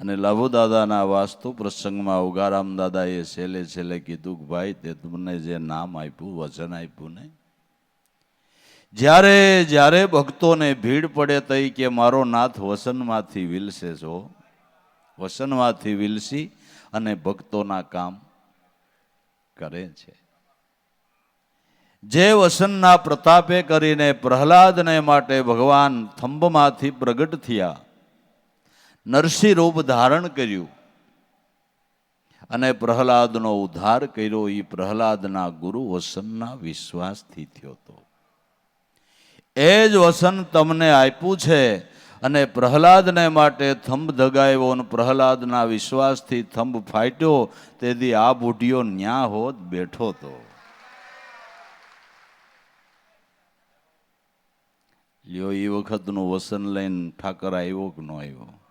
અને લાભુ દાદાના વાસ્તુ પ્રસંગમાં ઉગારામ દાદાએ છેલ્લે છેલ્લે કીધું કે ભાઈ તે તમને જે નામ આપ્યું, વચન આપ્યું ને? જ્યારે જ્યારે ભક્તોને ભીડ પડે તઈ કે મારો નાથ વસનમાંથી વિલસે છો, વસનમાંથી વિલસી અને ભક્તોના કામ કરે છે. જે વસનના પ્રતાપે કરીને પ્રહલાદને માટે ભગવાન થંભમાંથી પ્રગટ થયા નરસિંહ રૂપ ધારણ કર્યું. અને પ્રહલાદનો ઉદ્ધાર કર્યો. એ પ્રહલાદના ગુરુ વસનના વિશ્વાસથી થયો હતો. એ જ વસન તમને આપ્યું છે અને પ્રહલાદને માટે થંભ ધગાવ્યો અને પ્રહલાદના વિશ્વાસથી થંભ ફાટ્યો. તેથી આ બુઢીઓ ન્યા હોત બેઠો તો. લ્યો એ વખતનું વસન લઈને ઠાકર આવ્યો કે ન આવ્યો?